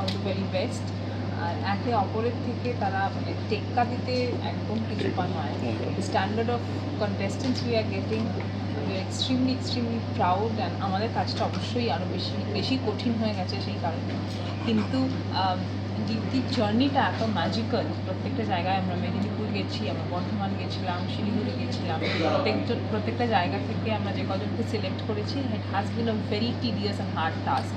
Also very best আর একে অপরের থেকে তারা মানে টেক্কা দিতে একদম কিছু পান হয় standard of contestants we are getting we are extremely extremely proud and আমাদের কাজটা অবশ্যই আরও বেশি বেশি কঠিন হয়ে গেছে সেই কারণে। কিন্তু দীপ্তির জার্নিটা এত ম্যাজিক্যাল প্রত্যেকটা জায়গায় আমরা মেদিনীপুর গেছি আমরা বর্ধমান গেছিলাম শিলিগুড়ি গেছিলাম। প্রত্যেক প্রত্যেকটা জায়গা থেকে আমরা যে কজনকে সিলেক্ট করেছি it has been a very tedious and hard task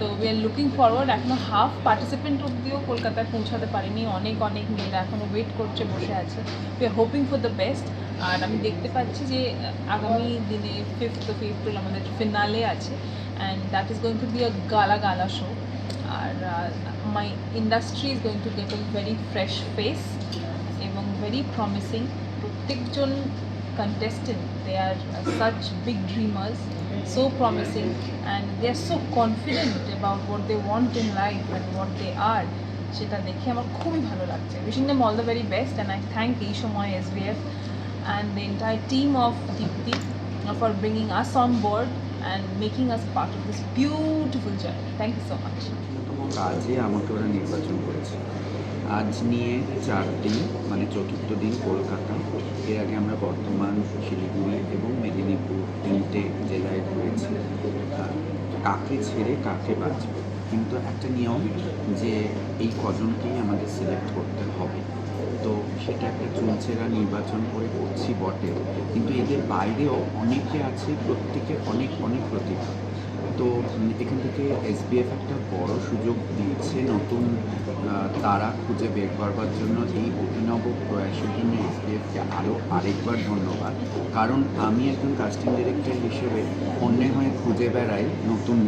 তো উই আর লুকিং ফরওয়ার্ড এখনও হাফ পার্টিসিপেন্ট অব্দিও কলকাতায় পৌঁছাতে পারিনি, অনেক অনেক মেয়েরা এখনও ওয়েট করছে, বসে আছে। We are hoping for the best আর আমি দেখতে পাচ্ছি যে, আগামী দিনে ফিফথ অফ এপ্রিল আমাদের ফিনালে আছে and that is going to be a gala gala show R my industry is going to get a very fresh face এবং very promising প্রত্যেকজন contestant. They are uh, such big dreamers so promising and they are so confident about what they want in life and what they are. সেটা দেখে আমার খুবই ভালো লাগছে। Wishing them all the very best and I thank এই সময় S B F and the entire team of Deepti for bringing us on board and making us part of this beautiful journey thank you so much কাজে আমাকে ওরা নির্বাচন করেছে। আজ নিয়ে চার দিন মানে চতুর্থ দিন কলকাতা। এর আগে আমরা বর্ধমান শিলিগুড়ি এবং মেদিনীপুর তিনটে জেলায় ঘুরেছি কাকে ছেড়ে কাকে বাঁচবে? কিন্তু একটা নিয়ম যে এই কজনকেই আমাদের সিলেক্ট করতে হবে। তো সেটা একটা চুলচেরা নির্বাচন করে করছি বটে কিন্তু এদের বাইরেও অনেকে আছে, প্রত্যেকে অনেক অনেক প্রতিভা। তো এখান থেকে এসবিএফ একটা বড় সুযোগ দিয়েছে নতুন তারা খুঁজে বের করবার জন্য। এই অভিনব প্রয়াসের জন্য এসবিএফকে আরও আরেকবার ধন্যবাদ। কারণ আমি একজন কাস্টিং ডিরেক্টর হিসেবে অন্যের হয়ে খুঁজে বেড়াই নতুন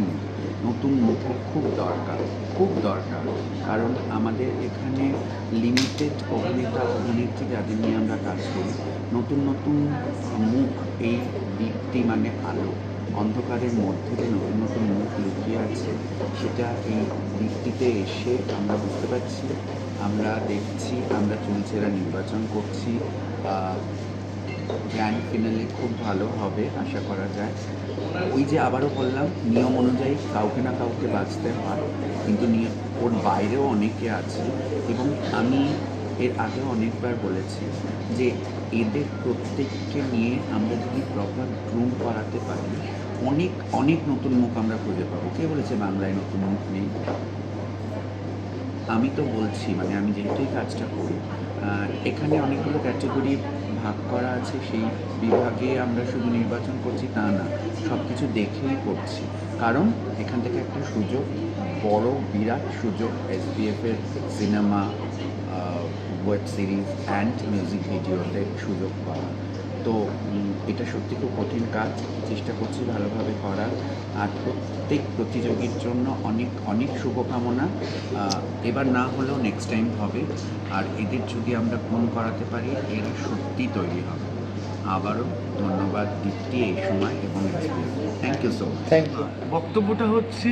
নতুন মুখের খুব দরকার খুব দরকার। কারণ আমাদের এখানে লিমিটেড অভিনেতা, অভিনেত্রী যাদের নিয়ে আমরা কাজ করি, নতুন নতুন মুখ এই দীপ্তি মানে আলো। অন্ধকারের মধ্যে যে নতুন নতুন মুখ লুকিয়ে আছে, সেটা এই দিকটিতে এসে আমরা বুঝতে পারছি। আমরা দেখছি, আমরা চুলচেরা নির্বাচন করছি। গ্র্যান্ড ফিনালে খুব ভালো হবে, আশা করা যায়। ওই যে আবারও বললাম, নিয়ম অনুযায়ী কাউকে না কাউকে বাঁচতে হয়। কিন্তু ওর বাইরেও অনেকে আছে। এবং আমি এর আগেও অনেকবার বলেছি যে এদের প্রত্যেককে নিয়ে আমরা যদি প্রপার গ্রুম করাতে পারি অনেক অনেক নতুন মুখ আমরা খুঁজে পাবো। কে বলেছে বাংলায় নতুন মুখ নেই? আমি তো বলছি মানে আমি যেহেতু কাজটা করি এখানে অনেকগুলো ক্যাটাগরি ভাগ করা আছে, সেই বিভাগে আমরা শুধু নির্বাচন করছি, তা না সব কিছু দেখেই করছি। কারণ এখান থেকে একটা সুযোগ, বড়, বিরাট সুযোগ এসবিএফের cinema web series and music ভিডিওতে সুযোগ পাওয়া। তো এটা সত্যি খুব কঠিন কাজ। চেষ্টা করছি ভালোভাবে করার। আর প্রত্যেক প্রতিযোগীর জন্য অনেক অনেক শুভকামনা। এবার না হলেও নেক্সট টাইম হবে। আর এদের যদি আমরা ফোন করাতে পারি, এরা সত্যি তৈরি হবে। আবারও ধন্যবাদ দীপ্তি এই সময় এবং thank you so much thank you বক্তব্যটা হচ্ছে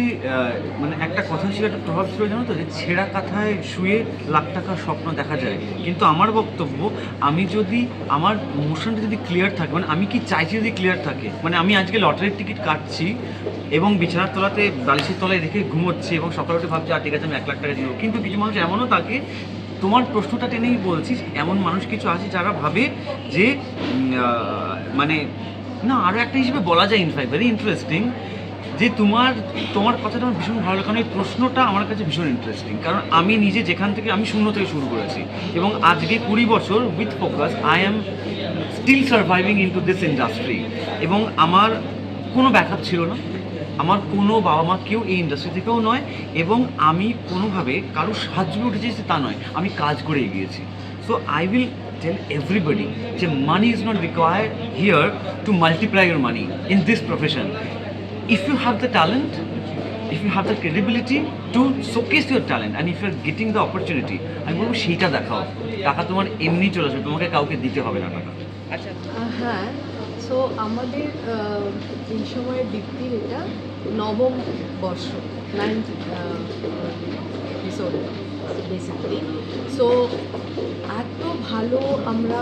মানে একটা কথা ছিল একটা প্রভাব ছিল জানো তো যে ছেঁড়া কাঁথায় শুয়ে লাখ টাকার স্বপ্ন দেখা যায়। কিন্তু আমার বক্তব্য আমি যদি আমার মোশনটা যদি ক্লিয়ার থাকে মানে আমি কি চাইছি যদি ক্লিয়ার থাকে? মানে আমি আজকে লটারির টিকিট কাটছি এবং বিছানার তলাতে বালিশের তলায় রেখে ঘুমোচ্ছি এবং সকালে উঠে ভাবছি আর ঠিক আছে আমি এক লাখ টাকা দিব। কিন্তু কিছু মানুষ এমনও থাকে তোমার প্রশ্নটা টেনেই বলছিস এমন মানুষ কিছু আছে যারা ভাবে যে মানে না আরও একটা হিসেবে বলা যায় ইনফ্যাক্ট ভেরি ইন্টারেস্টিং যে তোমার তোমার কথাটা আমার ভীষণ ভালো কারণ এই প্রশ্নটা আমার কাছে ভীষণ ইন্টারেস্টিং কারণ আমি নিজে যেখান থেকে, আমি শূন্য থেকে শুরু করেছি এবং আজকে কুড়ি বছর with focus I am still surviving into this industry এবং আমার কোনো ব্যাকআপ ছিল না, আমার কোনো বাবা মা কেউ এই ইন্ডাস্ট্রি থেকেও নয় এবং আমি কোনোভাবে কারও সাহায্য উঠেছি তা নয়, আমি কাজ করে এগিয়েছি। So I will tell everybody যে money is not require here to multiply your money in this profession if you have the talent, if you have the credibility to showcase your talent and if you're getting the opportunity, আমি বলব সেইটা দেখাও। টাকা তোমার এমনি চলে আসবে তোমাকে কাউকে দিতে হবে না টাকা। আহ, হ্যাঁ। সো আমাদের এই সময় দীপ্তির এটা নবম বর্ষ নাইন্থ এপিসোড বেসিক্যালি সো এত ভালো আমরা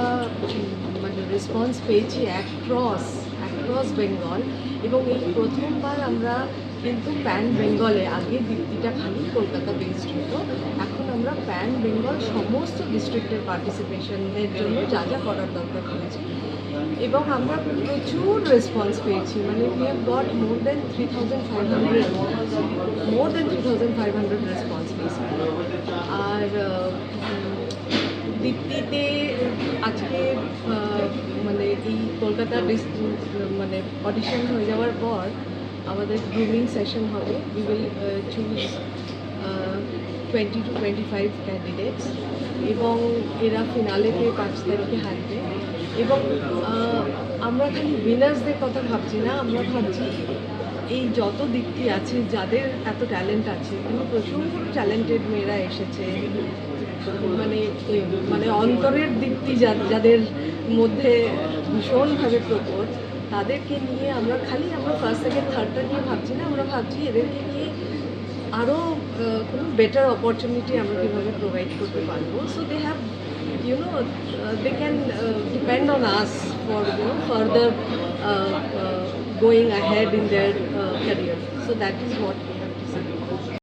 মানে রেসপন্স পেয়েছি অ্যাক্রস অ্যাক্রস বেঙ্গল এবং এই প্রথমবার আমরা কিন্তু প্যান বেঙ্গলে আগে দীপ্তিটা খালি কলকাতা বেসড হতো। এখন আমরা প্যান বেঙ্গল সমস্ত ডিস্ট্রিক্টের পার্টিসিপেশনের জন্য যা যা করার দরকার করেছি এবং আমরা প্রচুর রেসপন্স পেয়েছি। মানে we have got more than three thousand five hundred more than three thousand five hundred response পেয়েছি আর দীপ্তিতে আজকে মানে এই কলকাতা মানে অডিশন হয়ে যাওয়ার পর আমাদের গ্রুমিং সেশন হবে। We will choose twenty two twenty five candidates এবং এরা ফিনালেতে পাঁচ তারিখে হারবে এবং আমরা খালি উইনার্সদের কথা ভাবছি না, আমরা ভাবছি এই যত দিকটি আছে যাদের এত ট্যালেন্ট আছে প্রচুর ট্যালেন্টেড মেয়েরা এসেছে। মানে মানে অন্তরের দিকটি যাদের মধ্যে ভীষণভাবে প্রকট তাদেরকে নিয়ে আমরা খালি আমরা ফার্স্ট সেকেন্ড থার্ডটা নিয়ে ভাবছি না আমরা ভাবছি এদেরকে নিয়ে আরও কোনো বেটার অপরচুনিটি আমরা কীভাবে প্রোভাইড করতে পারব। So they have you know, uh, they can uh, depend on us for uh, uh, going ahead in their uh, career. So that is what